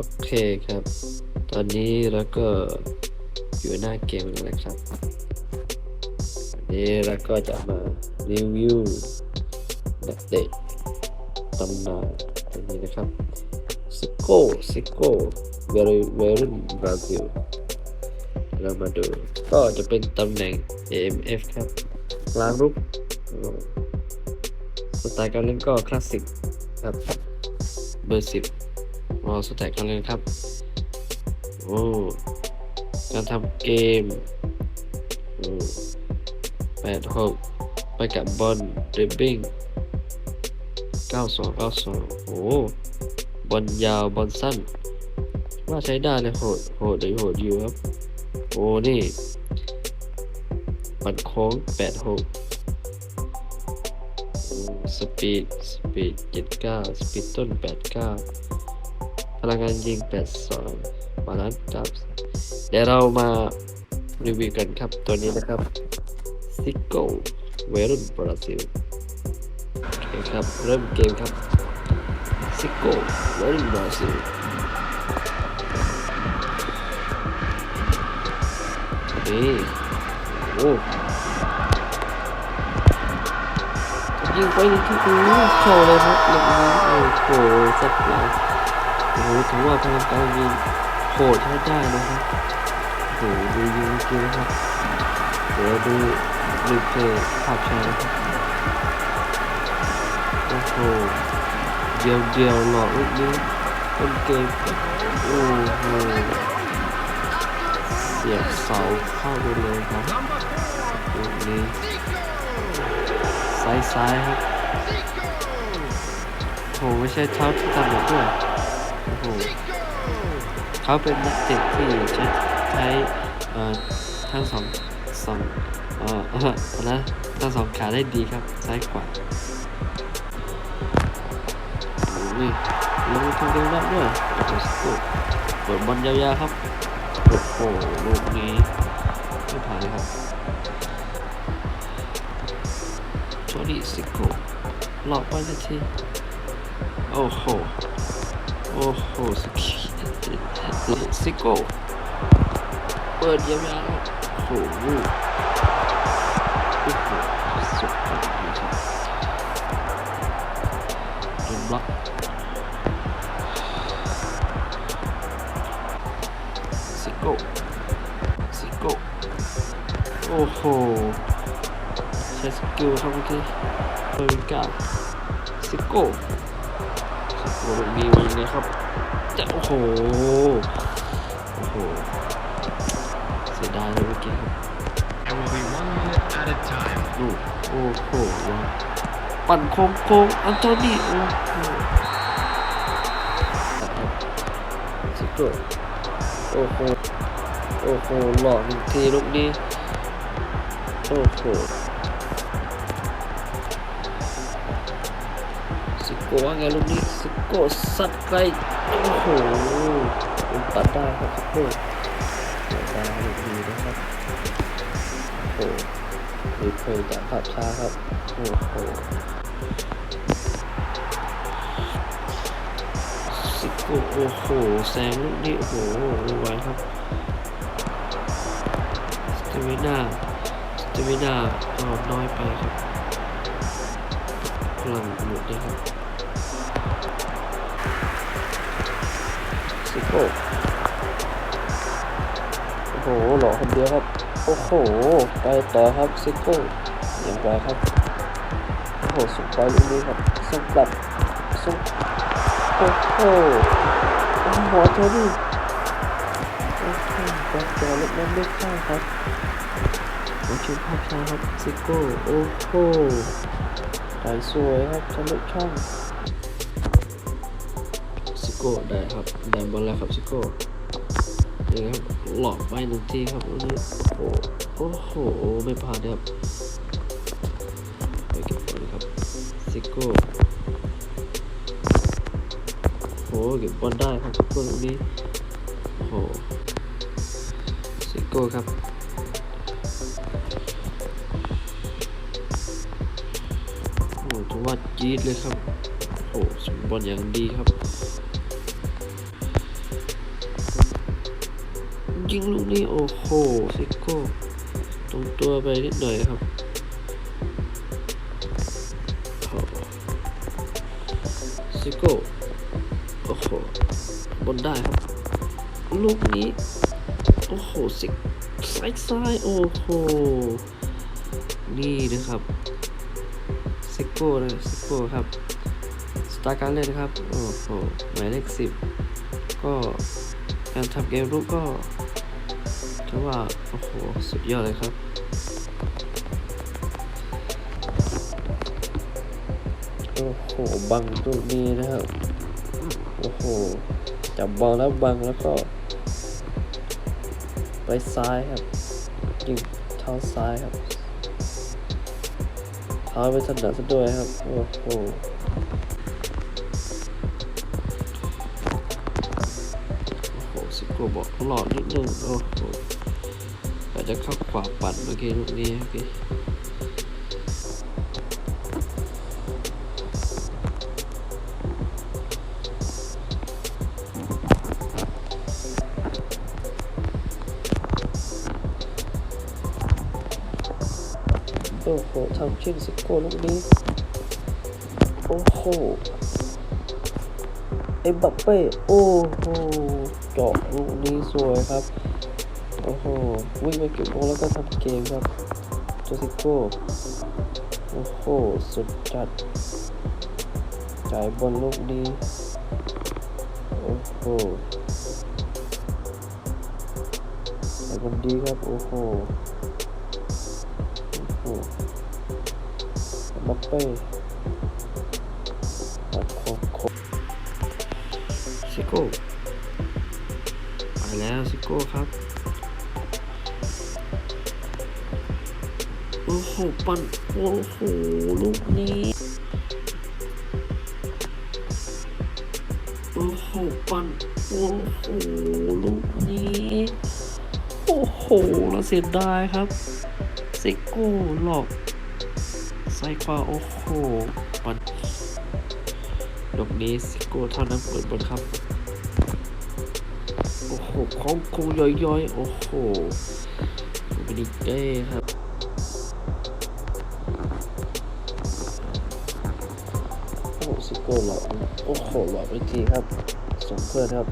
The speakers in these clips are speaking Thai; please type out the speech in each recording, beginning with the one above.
โอเคครับ ตอนนี้เราก็อยู่หน้าเกมแล้วนะครับวันนี้เราก็จะมารีวิวนักเตะตำนานตรงนี้นะครับซิโก้ซิโก้เวรเวรุนบราซิลเรามาดู ก็จะเป็นตำแหน่ง AMF ครับกลางรุกสไตล์การเล่นก็คลาสสิกครับ เบอร์สิบ รอสแต็กกันเลยครับโอ้การทำเกมแปดหกไปกับบอลดริบบิ้งเก้าสองเก้าสองโอ้บอลยาวบอลสั้น ว่าใช้ได้เลยโหดโหดเลยโหดอยู่ครับ โอ้นี่ปัดโค้งแปดหกสปีด สปีดเจ็ดเก้าสปีดต้นแปดเก้า พลังงานยิงแปดสองบาลานซ์จับ เดี๋ยวเรามารีวิวกันครับตัวนี้นะครับซิโก้เวรุนบราซิลโอเคครับ เริ่มเกมครับซิโก้เวรุนบราซิลนี่โอ้ยิงไปที่โอ้เข้าเลยครับลูกนี้โอ้โหสัตว์เลย โอ้โหถือว่าพลังการยิงโหดใช้ได้นะครับโอ้โหดูยิงจริงครับ เดี๋ยวดูรีเพลย์ภาพช้านะครับโอ้โหเดียวเดียวหลอกลูกนี้ต้นเกมโอ้โหเสียบเสาเข้าไปเลยครับลูกนี้ซ้ายซ้ายครับโหไม่ใช่เท้าที่ทำแบบด้วย โอ้โหเขาเป็นนักเตะที่ใช้ใช้เอ่อทั้งสองสองเอ่อนะทั้งสองขาได้ดีครับ ซ้ายขวาโอ้นี่ลงทุนเร็วนักด้วยโอ้โหเปิดบอลยาวๆครับโอ้โหลูกนี้ไม่ผ่านครับโจดี้ซิโก้หลอกไปนาทีโอ้โหโอ้โหสกิซิโก้เปิดยาวๆโอ้โห โอ้โหสุดยอดเลยครับโดนบล็อกซิ โก้ซิโก้โอ้โหใช้สกิลครับเมื่อกี้เบอร์ก้าซิโก้ซิโก้ลูกนี้วันนี้ครับจะโอ้โห โอ้โห เสียดายเลยเมื่อกี้ครับ It will be one minute at a time. ดูโอ้โหว้าปั่นโค้งโค้งอันโทนี่โอ้โหตัดครับซิโอ้โห โอ้โห หลอกหนึ่งทีลูกนี้ โอ้โห โก้ว่าไงลูกนี้ซิโกสัดไกลโอ้โหมันปัดได้ครับโก้ปัดได้ลูกนี้นะครับโอ้โหรีเพลย์จากภาพช้าครับโอ้โหซิโก้โอ้โหแซงลูกนี้โอ้โหไวครับสเตมิน่าสเตมิน่าออน้อยไปครับพลังหมดเลยครับ โอ้โหหล่อคนเดียวครับ โอ้โห ไปต่อครับซิโก้อย่างไรครับ โอ้โหสุดไปลูกนี้ครับส่งกลับส่งโอ้โหโอ้โหหัวเธอดิโอ้โหแบ็คจอเล็กน้ำเล็กข้างครับมาชมภาพช้าครับซิโก้ โอ้โหถ่ายสวยครับทะลุช่อง โก้ได้ครับได้บอลแล้วครับซิโก้นี่ครับหลอกไปหนึ่งทีครับวันนี้โอ้โหโอ้โหไม่พลาดครับไปเก็บบอลครับซิโก้โอ้โหเก็บบอลได้ครับซิโก้ลูกนี้โอ้โหซิโก้ครับโอ้ถือว่าจี๊ดเลยครับโอ้สมบอลอย่างดีครับ ยิงลูกนี้โอ้โหซิโก้ตรงตัวไปนิดหน่อยครับซิโก้โอ้โหบนได้ครับ ลูกนี้ โอ้โหซิกซ้ายซ้ายโอ้โห นี่นะครับซิโก้นะซิโก้ครับสไตล์การเล่นะครับ โอ้โห หมายเลขสิบก็การทำเกมรุกก็ ถือว่า โอ้โห สุดยอดเลยครับ โอ้โห บังลูกนี้นะครับ โอ้โห จับบอลแล้วบังแล้วก็ ไปซ้ายครับ ยิงเท้าซ้ายครับเท้าไปถนัดซะด้วยครับ โอ้โหโอ้โหสิโกบอกหลอดนิดนึง โอ้โหอา จะเข้าขวาปัดเมื่อกี้ลูกนี้โอเคโอ้โหทำชิ่งสิโก้ลูกนี้ โอ้โหเอ็มบัปเป้ โอ้โหเจาะลูกนี้สวยครับ โอ้โหวิ่งไปเก็บบอลแล้วก็ทำเกมครับโจซิโก้โอ้โห สุดจัด จ่ายบอลลูกนี้โอ้โหจ่ายบอลดีครับ โอ้โห โอ้โหเอ็มบัปเป้โอ้โหโคซิโก้ไปแล้วซิโก้ครับ โอ้โหปันโอ้โหลูกนี้โอ้โหปันโอ้โหลูกนี้โอ้โหเราเสียดายครับซิโก้หลอกซ้ายขวาโอ้โหปันลูกนี้ซิโก้เท่านั้นเปิดบอลครับโอ้โหของคงย้อยๆโอ้โหบินิเก้ครับ โอ้โหซิโก้หลอกโอ้โหหลอกไปทีครับส่งเพื่อนครับ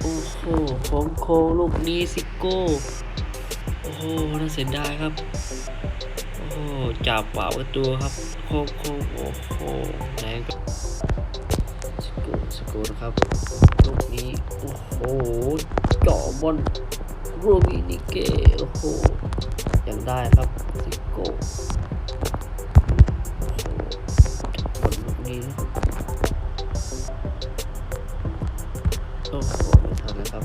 โอ้โหของโคลูกนี้ซิโก้โอ้โหน่าเสียดายครับโอ้โหจับเปล่าประตูครับโคโคโอ้โหแรง สกูนะครับลูกนี้ โอ้โหเจาะบอลโรบินิเกโอ้โหยังได้ครับซิโก้โอ้โหบอลลูกนี้นะครับโอ้โหไม่ทันแล้วครับ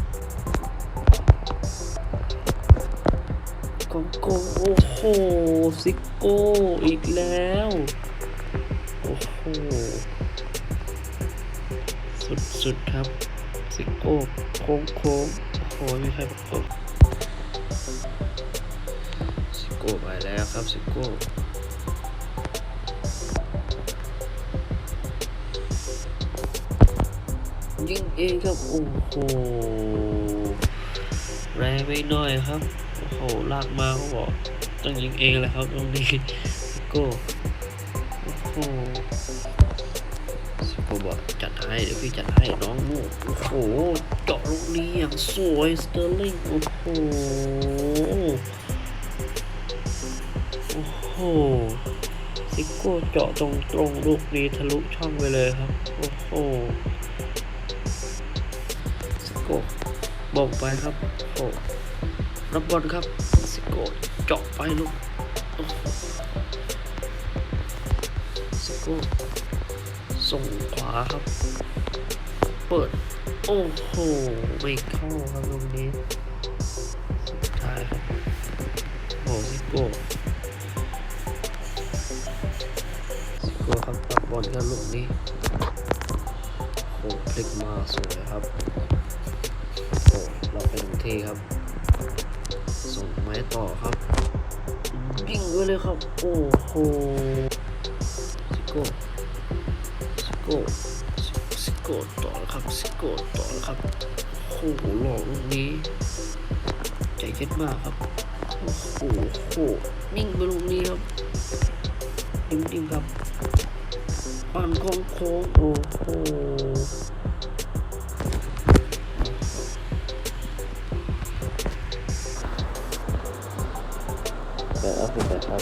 โกโก้โอ้โหซิโก้อีกแล้ว โอ้โห สุดครับซิโก้โค้งโค้งโอ้โหไม่ใช่ประตูซิโก้ไปแล้วครับซิโก้ยิงเองครับโอ้โหแรงไม่น้อยครับโอ้โหลากมาเขาบอกต้องยิงเองแหละครับตรงนี้ซิโก้โอ้โหซิโก้บอก ให้เดี๋ยวพี่จัดให้น้องลูกโอ้โหเจาะลูกนี้อย่างสวยสเตอร์ลิงโอ้โหโอ้โหซิโก้เจาะตรงตรงลูกนี้ทะลุช่องไปเลยครับ โอ้โหซิโก้บอกไปครับโอ้รับบอลครับซิโก้เจาะไปลูกโอ้โหซิโก้ ส่งขวาครับ เปิด โอ้โหไม่เข้าครับตรงนี้สุดท้ายครับโอ้ซิโก้ซิโก้ครับรับบอลครับลูกนี้โอ้พลิกมาสวยครับโอ้เราเป็นทีครับ ส่งไม้ต่อครับยิงไปเลยครับ โอ้โหซิโก้ โก้ซิโก้ต่อแล้วครับซิโก้ต่อแล้วครับโอ้โหหล่อลูกนี้ใจเย็นมากครับโอ้โหโหนิ่งไปลูกนี้ครับนิ่งๆครับปั่นโค้งโค้งๆโอ้โหแต่เอาเป็นแต่ครับ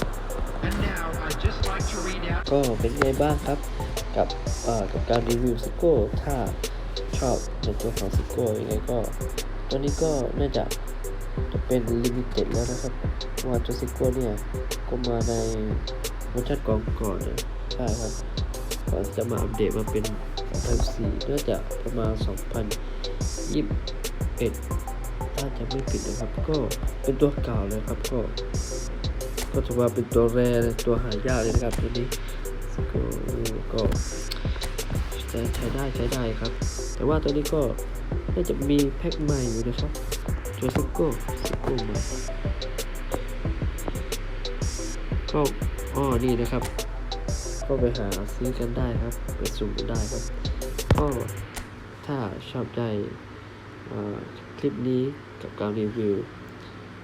And now I'd just like to read out ก็เป็นไงบ้างครับ กับกับการรีวิวซิโก้ถ้าชอบในตัวของซิโก้ยังไงก็ตัวนี้ก็น่าจะจะเป็นลิมิเต็ดแล้วนะครับว่าตัวซิโก้เนี่ยก็มาในเวอร์ชันก่อนก่อนนี่ยใช่ครับก่อนจะมาอัปเดตมาเป็น2004น่าจะประมาณ 2021ถ้าจะไม่ผิดนะครับ ก็เป็นตัวเก่าเลยครับก็ก็ถือว่าเป็นตัวแรเลยตัวหายากเลยนะครับตัวนี้ ก็ก็ใช้ใช้ได้ใช้ได้ครับ แต่ว่าตัวนี้ก็น่าจะมีแพ็คใหม่อยู่นะครับตัวซิโก้ซิโก้ใหม่ก็อ้อนี่นะครับ ก็ไปหาซื้อกันได้ครับ ไปสุ่มกันได้ครับ ก็ถ้าชอบใจคลิปนี้กับการรีวิว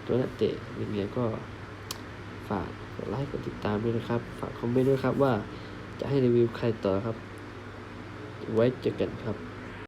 ตัวนักเตะยังไงก็ฝากกดไลค์กดติดตามด้วยนะครับ ฝากคอมเมนต์ด้วยครับว่า จะให้รีวิวใครต่อครับ ไว้เจอกันครับ